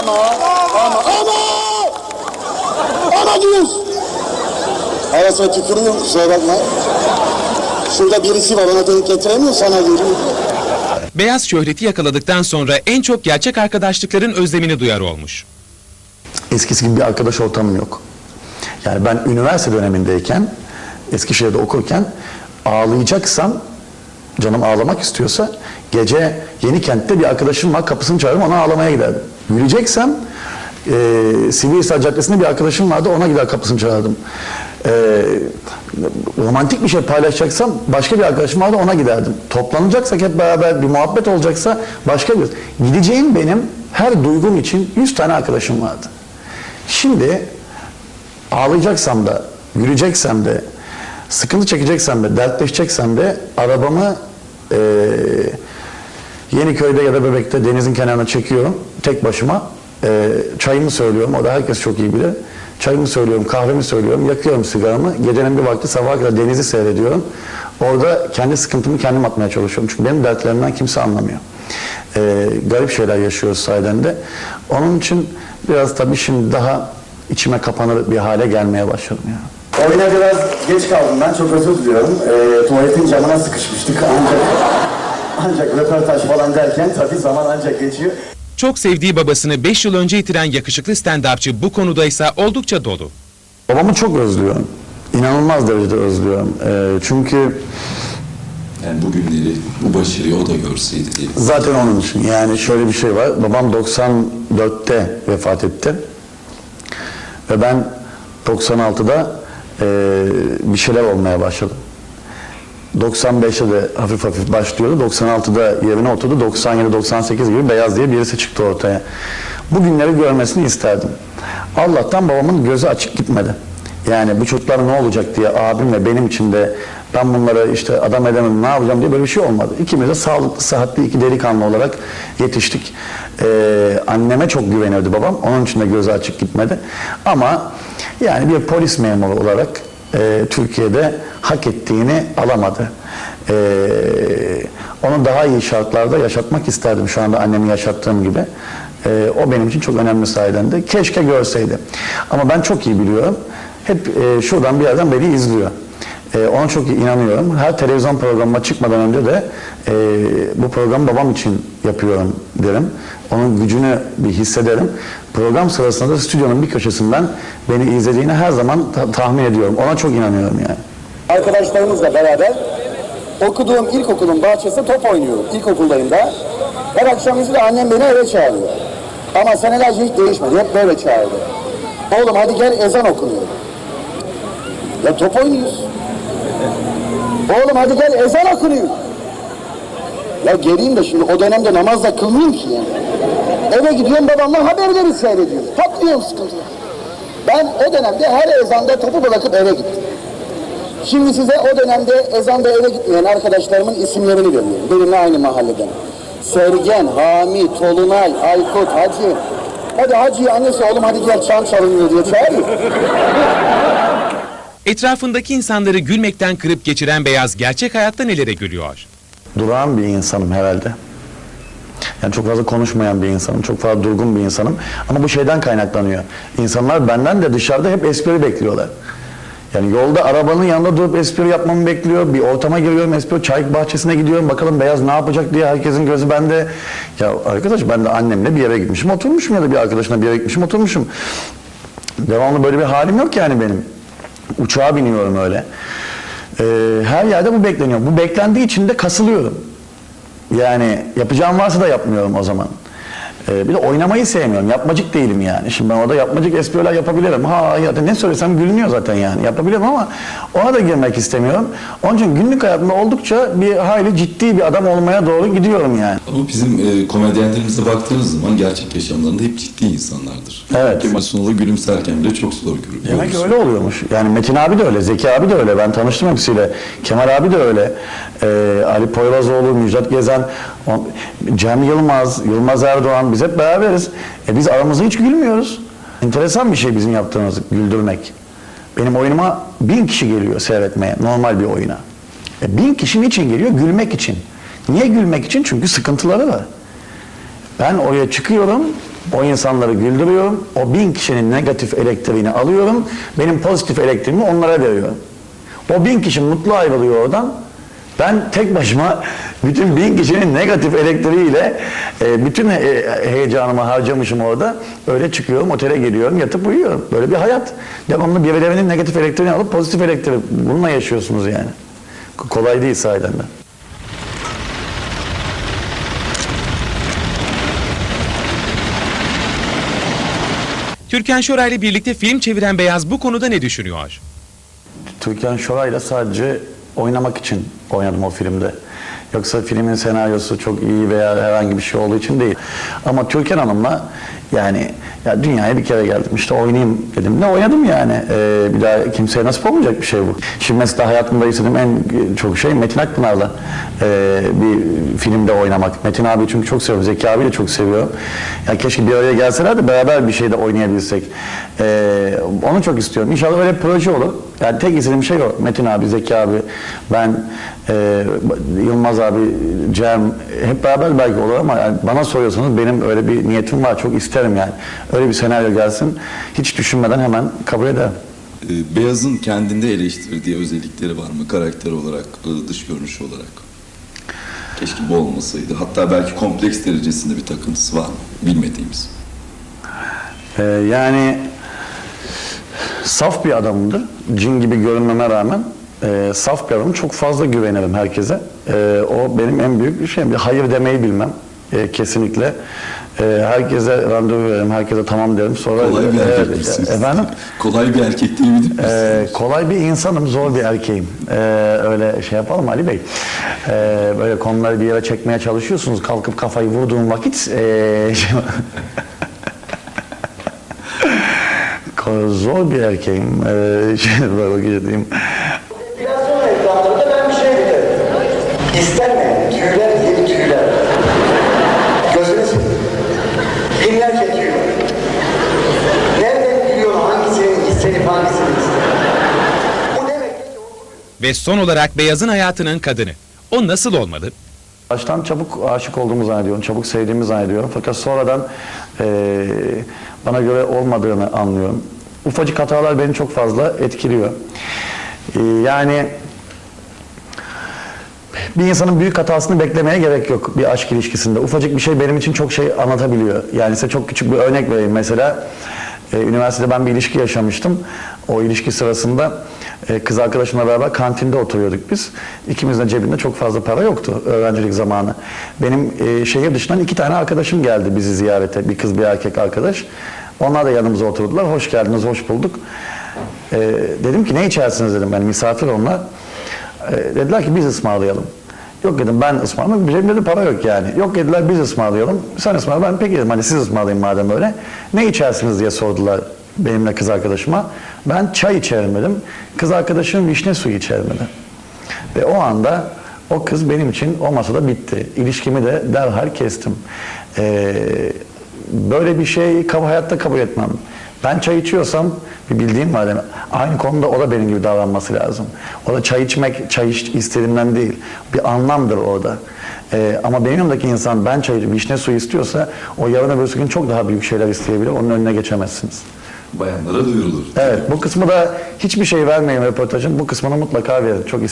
Ama, ama, ama! Ama diyoruz. Arasına tükürüyorum, kusura bakma. Şurada birisi var, ona denk getiremiyor, sana geliyor. Beyaz şöhreti yakaladıktan sonra en çok gerçek arkadaşlıkların özlemini duyar olmuş. eskisi gibi bir arkadaş ortamım yok. Yani ben üniversite dönemindeyken, Eskişehir'de okurken ağlayacaksam, canım ağlamak istiyorsa gece Yenikent'te bir arkadaşım var kapısını çağırırım ona ağlamaya giderdim. Yürüyeceksem e, Sivrihisar Caddesi'nde bir arkadaşım vardı ona gider kapısını çağırdım. E, romantik bir şey paylaşacaksam başka bir arkadaşım vardı ona giderdim. Toplanacaksak hep beraber bir muhabbet olacaksa başka bir... Gideceğim benim her duygum için 100 tane arkadaşım vardı. Şimdi ağlayacaksam da, yürüyeceksem de, sıkıntı çekeceksem de, dertleşeceksem de arabamı eee Yeniköy'de ya da Bebek'te denizin kenarına çekiyorum tek başıma. Eee çayımı söylüyorum, o da herkes çok iyi bilir. Çayımı söylüyorum, kahvemi söylüyorum, yakıyorum sigaramı. Gecenin bir vakti sabaha kadar denizi seyrediyorum. Orada kendi sıkıntımı kendim atmaya çalışıyorum. Çünkü benim dertlerimden kimse anlamıyor. Eee, garip şeyler yaşıyoruz sayeden de. Onun için biraz tabii şimdi daha içime kapanır bir hale gelmeye başladım ya. Oyuna biraz geç kaldım ben, çok özür diliyorum. Ee, tuvaletin camına sıkışmıştık ancak... Ancak röportaj falan derken tabii zaman ancak geçiyor. Çok sevdiği babasını 5 yıl önce yitiren yakışıklı stand-upçı bu konuda ise oldukça dolu. Babamı çok özlüyorum. İnanılmaz derecede özlüyorum. Eee, çünkü Yani bugünleri, bu başarıyı o da görseydi diye. Zaten onun için. Yani şöyle bir şey var. Babam 94'te vefat etti. Ve ben 96'da eee, bir şeyler olmaya başladım. 95'te de hafif hafif başlıyordu. 96'da yerine oturdu. 97-98 gibi Beyaz diye birisi çıktı ortaya. Bu günleri görmesini isterdim. Allah'tan babamın gözü açık gitmedi. Yani bu çocuklar ne olacak diye abim ve benim için de ben bunları işte adam edemem ne yapacağım diye böyle bir şey olmadı. İkimiz de sağlıklı, sıhhatli iki delikanlı olarak yetiştik. Ee, anneme çok güvenirdi babam. Onun için de gözü açık gitmedi. Ama yani bir polis memuru olarak e, Türkiye'de hak ettiğini alamadı. E, onu daha iyi şartlarda yaşatmak isterdim şu anda annemi yaşattığım gibi. E, o benim için çok önemli sayeden de. Keşke görseydi. Ama ben çok iyi biliyorum. Hep e, şuradan bir yerden beni izliyor. E, ona çok inanıyorum. Her televizyon programıma çıkmadan önce de e, bu programı babam için yapıyorum derim. Onun gücünü bir hissederim. Program sırasında da stüdyonun bir köşesinden beni izlediğini her zaman ta- tahmin ediyorum. Ona çok inanıyorum yani. Arkadaşlarımızla beraber okuduğum ilkokulun bahçesinde top oynuyorum. İlkokuldayım da. Her akşam de annem beni eve çağırıyor. Ama senelerce hiç değişmedi. Hep böyle çağırdı. Oğlum hadi gel ezan okunuyor. Ya top oynuyoruz. Oğlum hadi gel ezan okunuyor. Ya geleyim de şimdi o dönemde namaz da kılmıyorum ki yani. Eve gidiyorum babamla haberleri seyrediyoruz. Patlıyorum sıkıntılar. Ben o dönemde her ezanda topu bırakıp eve gittim. Şimdi size o dönemde ezanda eve gitmeyen arkadaşlarımın isimlerini veriyorum. Benimle aynı mahalleden. Sergen, Hami, Tolunay, Aykut, Hacı. Hadi Hacı'yı annesi oğlum hadi gel çan çalınıyor diye çağırıyor. Etrafındaki insanları gülmekten kırıp geçiren Beyaz gerçek hayatta nelere gülüyor? Durağan bir insanım herhalde. Yani çok fazla konuşmayan bir insanım, çok fazla durgun bir insanım. Ama bu şeyden kaynaklanıyor. İnsanlar benden de dışarıda hep espri bekliyorlar. Yani yolda arabanın yanında durup espri yapmamı bekliyor. Bir ortama giriyorum espri, çay bahçesine gidiyorum. Bakalım beyaz ne yapacak diye herkesin gözü bende. Ya arkadaş ben de annemle bir yere gitmişim, oturmuşum ya da bir arkadaşına bir yere gitmişim, oturmuşum. Devamlı böyle bir halim yok yani benim. Uçağa biniyorum öyle. Ee, her yerde bu bekleniyor. Bu beklendiği için de kasılıyorum. Yani yapacağım varsa da yapmıyorum o zaman. Ee, bir de oynamayı sevmiyorum. Yapmacık değilim yani. Şimdi ben orada yapmacık espriler yapabilirim. Ha ya da ne söylesem gülünüyor zaten yani. Yapabilirim ama ona da girmek istemiyorum. Onun için günlük hayatımda oldukça bir hayli ciddi bir adam olmaya doğru gidiyorum yani. Ama bizim e, komedyenlerimize baktığınız zaman gerçek yaşamlarında hep ciddi insanlardır. Evet. Kemal Sunal'ı gülümserken bile çok zor görüyoruz. Demek ki öyle oluyormuş. Yani Metin abi de öyle, Zeki abi de öyle. Ben tanıştım hepsiyle. Kemal abi de öyle. Ee, Ali Poyrazoğlu, Müjdat Gezen, Cem Yılmaz, Yılmaz Erdoğan biz hep beraberiz. E biz aramızda hiç gülmüyoruz. Enteresan bir şey bizim yaptığımız güldürmek. Benim oyunuma bin kişi geliyor seyretmeye normal bir oyuna. E bin kişi niçin geliyor? Gülmek için. Niye gülmek için? Çünkü sıkıntıları var. Ben oraya çıkıyorum, O insanları güldürüyorum. O bin kişinin negatif elektriğini alıyorum. Benim pozitif elektriğimi onlara veriyorum. O bin kişi mutlu ayrılıyor oradan. Ben tek başıma bütün bin kişinin negatif elektriğiyle e, bütün he- heyecanımı harcamışım orada. Öyle çıkıyorum, otele geliyorum, yatıp uyuyorum. Böyle bir hayat. Devamlı birilerinin negatif elektriğini alıp pozitif elektriği. Bununla yaşıyorsunuz yani. Kolay değil sahiden de. Türkan Şoray'la birlikte film çeviren Beyaz bu konuda ne düşünüyor? Türkan Şoray'la sadece oynamak için oynadım o filmde. Yoksa filmin senaryosu çok iyi veya herhangi bir şey olduğu için değil. Ama Türkan Hanım'la yani ya dünyaya bir kere geldim işte oynayayım dedim. Ne oynadım yani. Ee, bir daha kimseye nasip olmayacak bir şey bu. Şimdi mesela hayatımda istediğim en çok şey Metin Akpınar'la ee, bir filmde oynamak. Metin abi çünkü çok seviyorum. Zeki abi de çok seviyorum. Ya keşke bir araya gelseler de beraber bir şeyde oynayabilsek. Ee, onu çok istiyorum. İnşallah öyle proje olur. Yani tek istediğim şey o. Metin abi, Zeki abi, ben, e, Yılmaz abi, Cem hep beraber belki olur ama yani bana soruyorsanız benim öyle bir niyetim var. Çok isterim yani. Öyle bir senaryo gelsin. Hiç düşünmeden hemen kabul ederim. Ee, Beyaz'ın kendinde eleştirdiği özellikleri var mı karakter olarak, e, dış görünüş olarak? Keşke bu olmasaydı. Hatta belki kompleks derecesinde bir takıntısı var mı? Bilmediğimiz. Ee, yani saf bir adamımdır. Cin gibi görünmeme rağmen e, saf bir adamım. Çok fazla güvenirim herkese. E, o benim en büyük şeyim. Bir hayır demeyi bilmem. E, kesinlikle. E, herkese randevu veririm. Herkese tamam derim. Sonra Kolay bir e, erkek misiniz? efendim Kolay bir erkek değil midir? ee, kolay bir insanım, zor bir erkeğim. Ee, öyle şey yapalım Ali Bey. Ee, böyle konuları bir yere çekmeye çalışıyorsunuz. Kalkıp kafayı vurduğum vakit Ko- zor bir erkeğim. Ee, şey, böyle diyeyim. Biraz sonra ekranlarında ben bir şey dedim. İstenmeyen Binlerce tüy. Nereden biliyor hangisinin istenip hangisinin istenip? Bu demek ki Ve son olarak Beyaz'ın hayatının kadını. O nasıl olmalı? Baştan çabuk aşık olduğumu zannediyorum, çabuk sevdiğimi zannediyorum. Fakat sonradan eee, bana göre olmadığını anlıyorum. Ufacık hatalar beni çok fazla etkiliyor. Eee, yani bir insanın büyük hatasını beklemeye gerek yok bir aşk ilişkisinde. Ufacık bir şey benim için çok şey anlatabiliyor. Yani size çok küçük bir örnek vereyim. Mesela e, üniversitede ben bir ilişki yaşamıştım. O ilişki sırasında e, kız arkadaşımla beraber kantinde oturuyorduk biz. İkimizin de cebinde çok fazla para yoktu öğrencilik zamanı. Benim e, şehir dışından iki tane arkadaşım geldi bizi ziyarete. Bir kız bir erkek arkadaş. Onlar da yanımıza oturdular. Hoş geldiniz, hoş bulduk. E, dedim ki ne içersiniz dedim. Ben misafir onlar. E, dediler ki biz ısmarlayalım. Yok dedim ben ısmarlamak. Cebimde de para yok yani. Yok dediler biz ısmarlayalım. Sen ısmarla ben peki dedim hani siz ısmarlayın madem öyle. Ne içersiniz diye sordular benimle kız arkadaşıma. Ben çay içerim dedim. Kız arkadaşım vişne suyu içerim dedi. Ve o anda o kız benim için o masada bitti. İlişkimi de derhal kestim. Ee, böyle bir şey hayatta kabul etmem. Ben çay içiyorsam bir bildiğim var. Yani aynı konuda o da benim gibi davranması lazım. O da çay içmek, çay iç, istediğimden değil. Bir anlamdır orada. Ee, ama benim yanımdaki insan ben çay, vişne suyu istiyorsa o yarın öbür gün çok daha büyük şeyler isteyebilir. Onun önüne geçemezsiniz. Bayanlara duyurulur. Evet bu kısmı da hiçbir şey vermeyin röportajın. Bu kısmını mutlaka verin. Çok